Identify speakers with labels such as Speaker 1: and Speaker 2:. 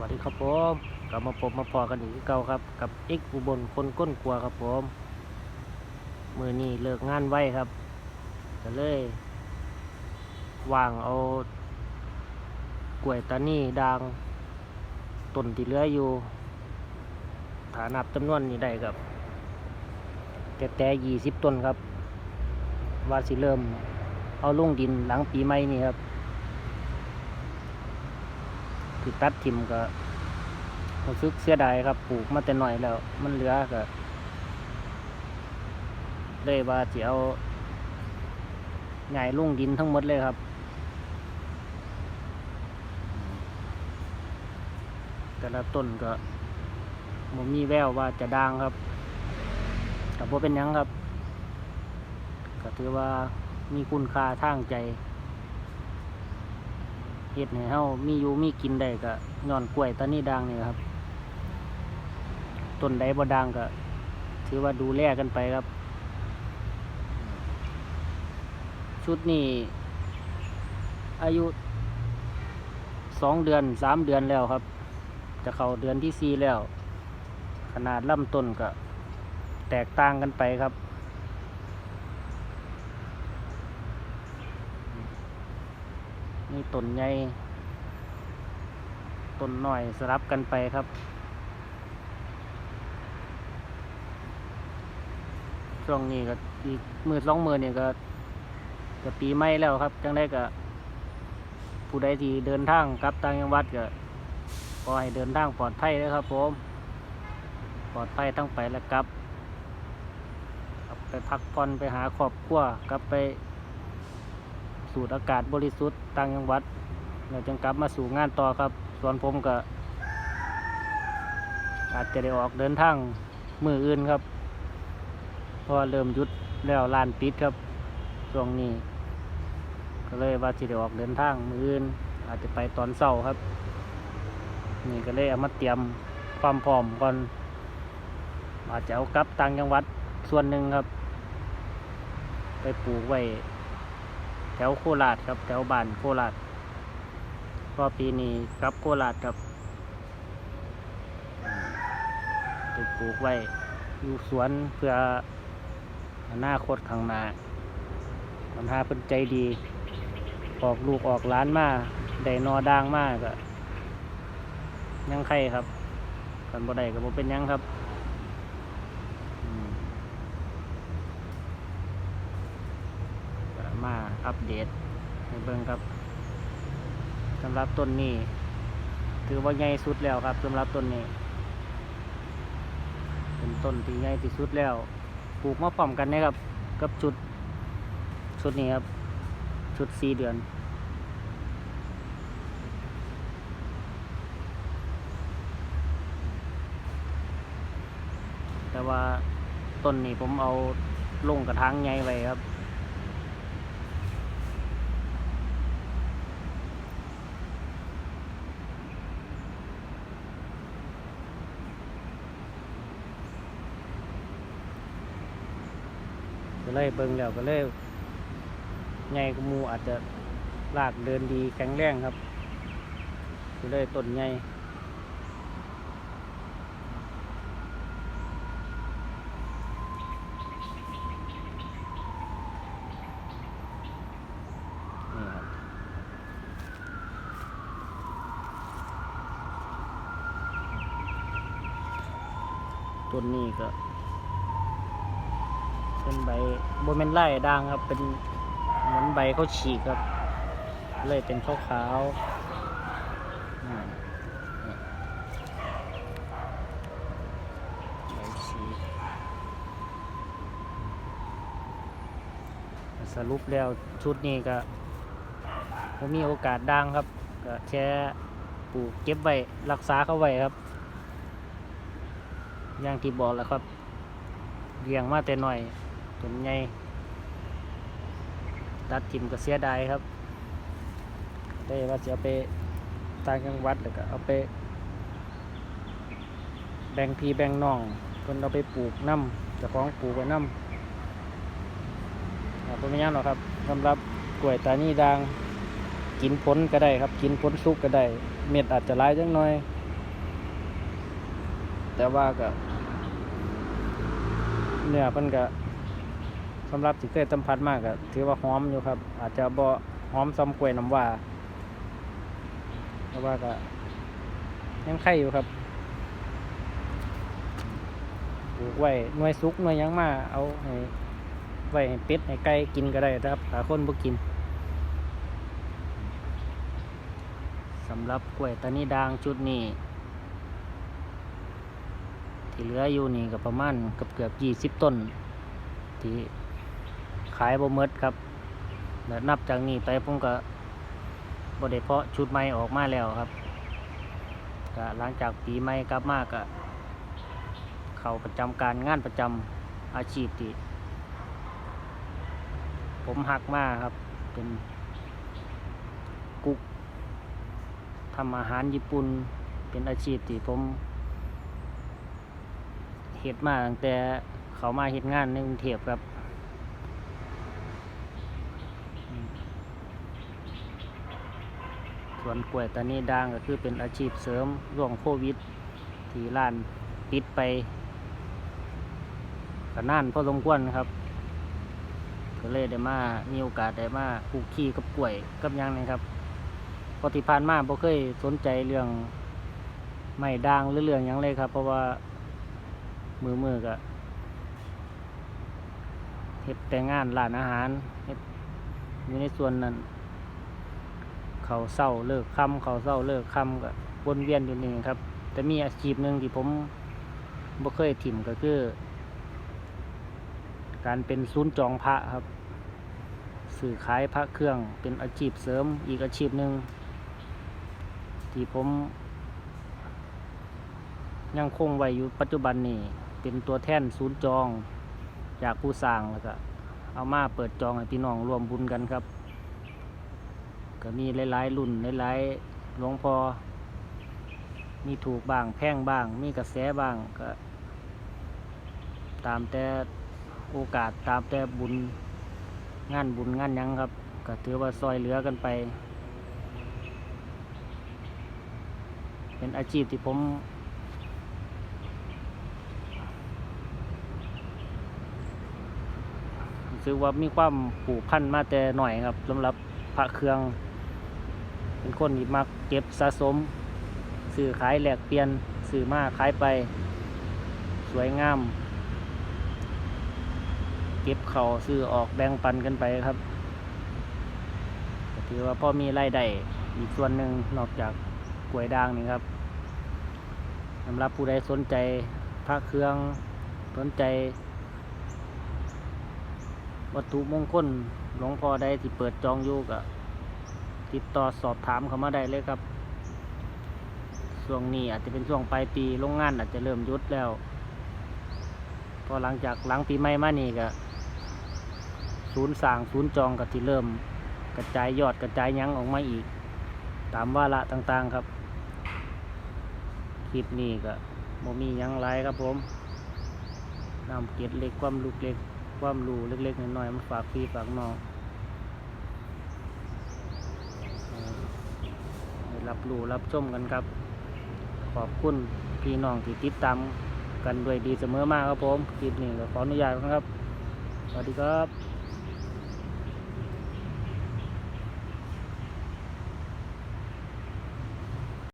Speaker 1: วัสดีครับผมกลับมาพบมาพอกันอีกคือเก่าครับ กับเอ็กอุบลคนก้นกลัวครับผมมือนี้เลิกงานไว้ครับก็เลยวางเอากล้วยตานีดางต้นที่เหลืออยู่ ฐานับจำนวนนี้ได้ครับ แต่แต่ยี่สิบต้นครับ ว่าสิเริ่มเอาลงดินหลังปีใหม่นี่ครับ คือตัดทิมก็รู้สึกเสียดายครับปลูกมาแต่หน่อยแล้ว มันเหลือก็เลยว่าจะเอาใหญ่ลุ่งดินทั้งหมดเลยครับ แต่ละต้นก็มันมีแววว่าจะดังครับแต่พอเป็นยังครับ ก็ถือว่ามีคุณค่าทางใจ ฮ็ดให้เฮามีอยู่มีกินได้ก็ย้อนกล้วยตานี้ดังนี่ครับต้นใดบ่ดังก็ถือว่าดูแลกันไปครับ ชุดนี้อายุสองเดือนสามเดือนแล้วครับ จะเข้าเดือนที่สี่แล้ว ขนาดลำต้นก็แตกต่างกันไปครับ นี่ต้นใหญ่ต้นหน้อยสลับกันไปครับ ช่วงนี้ก็อีกมือสองมือเนี่ยก็จะปีใหม่แล้วครับ จังได้ก็ผู้ใดที่เดินทางกลับต่างจังหวัดก็ขอให้เดินทางปลอดภัยนะครับผมปลอดภัยทั้งไปและกลับ ไปพักผ่อนไปหาครอบครัวกลับไป สูดอากาศบริสุทธิ์ต่างจังหวัดเราจึงกลับมาสู่งานต่อครับ ส่วนผมก็อาจจะได้ออกเดินทางมืออื่นครับเพราะเริ่มหยุดแล้วลานปิดครับช่วงนี้ก็เลยว่าจะได้ออกเดินทางมืออื่น อาจจะไปตอนเช้าครับ นี่ก็เลยเอามาเตรียมความพร้อมก่อนอาจจะเอากลับต่างจังหวัดส่วนหนึ่งครับ ไปปลูกไว้ ถวโคราชครับ แถวบ้านโคราชเพอปีนี้กลับโคราชครับไปปลูกไว้อยู่สวนเพื่ออนาคตข้างหน้าปัญหาเป็นใจดี ออกลูกออกล้านมาได้นอด่างมากก็ยังไข่ครับกันบ่ได้ก็บ่เป็นยังครับอืม ก็มา อัปเดตให้เบิ่งครับสำหรับต้นนี้ ถือว่าใหญ่สุดแล้วครับสำหรับต้นนี้ เป็นต้นที่ใหญ่ที่สุดแล้วปลูกมาพร้อมกันนะครับ กับชุดชุดนี้ครับ ชุดสี่เดือนแต่ว่าต้นนี้ผมเอาลงกระถางใหญ่ไว้ครับ ก็เลยเบิ่งแล้วก็เลยใหญ่กมูอาจจะลากเดินดีแข็งแรงครับก็เลยต้นใหญ่ต้นนี้ก็ บบนเป็นไล่ด่างครับเป็นเหมือนใบเขาฉีกครับ เลยเป็นขาวขาวใบฉีกสรุปแล้วชุดนี้ก็ผมมีโอกาสด่างครับ ก็แค่ปลูกเก็บไว้รักษาเขาไว้ครับ อย่างที่บอกแล้วครับเลี้ยงมาแต่หน่อย จนใหญ่ตัดทิมก็เสียดายครับได้ว่าจะเอาไปต่างจังหวัดแล้วก็เอาไป แบ่งพี่แบ่งน้องคนเอาไปปลูกน้ำจะของปลูกไว้น้ำอ่าเป็นไม่ยากหรอกครับสำหรับกล้วยตานีด่างกินผลก็ได้ครับ กินผลสุกก็ได้ เม็ดอาจจะหลายจังหน่อย แต่ว่าก็เนื้อเพิ่นก็ สำหรับที่เคยสัมผัสมากก็ถือว่าหอมอยู่ครับ อาจจะบ่หอมซ้ำกล้วยน้ำว้าแต่ว่าก็ยังไข่อยู่ครับปลูกไว้หน่วยสุกหน่วยยังมาเอาให้ไว้ให้เป็ดให้ไก่กินก็ได้ครับถ้าคนบ่กินสำหรับกล้วยตานีดางชุดนี้ที่เหลืออยู่นี่ก็ประมาณเกือบเกือบยี่สิบต้นที่ ขายบ่หมดครับนับจากนี้ไปผมก็บ่ได้เพาะชุดใหม่ออกมาแล้วครับก็หลังจากปีใหม่กลับมาก็เข้าประจำการงานประจำอาชีพที่ผมหักมากครับ เป็นกุ๊กทำอาหารญี่ปุ่นเป็นอาชีพที่ผมเฮ็ดมาตั้งแต่เขามาเฮ็ดงานในกรุงเทพครับอืม ส่วนกล้วยตานีด่างก็คือเป็นอาชีพเสริมร่วงโควิด ที่ร้านปิดไปก็นานพอสมควรครับ ก็เลยได้มา มีโอกาสได้มาปลูกขี้กับกล้วยกับยังนี่ครับเพอที่ผ่านมาบ่เคยสนใจเรื่องไม้ด่างหรือเรื่องยังเลยครับ เพราะว่ามือมือก็เฮ็ดแต่งานร้านอาหารเฮ็ดอยู่ในส่วนนั้น เขาเศร้าเลิกค่ำเขาเศร้าเลิกค่ำก็วนเวียนอยู่นี่ครับ แต่มีอาชีพหนึ่งที่ผมบ่เคยถิ่มก็คือ การเป็นศูนย์จองพระครับ สื่อขายพระเครื่องเป็นอาชีพเสริมอีกอาชีพหนึ่งที่ผม ยังคงไว้อยู่ปัจจุบันนี้เป็นตัวแท่นศูนย์จองจากผู้สร้างแล้วก็เอามาเปิดจองให้พี่น้องรวมบุญกันครับ ก็มีหลายๆรุ่นหลายๆหลวงพอมีถูกบ้างแพงบ้าง มีกระแสบ้างก็ ตามแต่โอกาสตามแต่บุญงานบุญงานยังครับ ก็ถือว่าซอยเหลือกันไป เป็นอาชีพที่ผม รู้สึกว่ามีความผูกพันมาแต่หน่อยครับสำหรับพระเครื่อง เป็นคนที่มักเก็บสะสมซื้อขายแหลกเปลี่ยนซื้อมาขายไป สวยงาม เก็บเขาซื้อออกแบ่งปันกันไปครับถือว่าพ่อมีรายได้อีกส่วนหนึ่งนอกจากกล้วยด่างนี่ครับสำหรับผู้ใดสนใจพระเครื่องสนใจ วัตถุมงคลหลวงพ่อได้ที่เปิดจองอยู่ก็ ติดต่อสอบถามเขามาได้เลยครับช่วงนี้อาจจะเป็นช่วงปลายปีโรงงานอาจจะเริ่มยุดแล้ว พอหลังจากหลังปีใหม่มานี่ก็ศูนย์สั่งศูนย์จองก็ที่เริ่ม กระจายยอดกระจายยั้งออกมาอีก ตามว่าระต่างๆครับ คลิปนี้ก็บ่มียังไรครับผมนำเกียรเล็กความลูกเล็กความรูเล็กๆน้อยๆมาฝากพี่ฝากน้องเอ่อให้ รับรู้รับชมกันครับ ขอบคุณพี่น้องที่ติดตามกันด้วยดีเสมอมากครับผมคลิปนี้ก็ขออนุญาตนะครับ สวัสดีครับ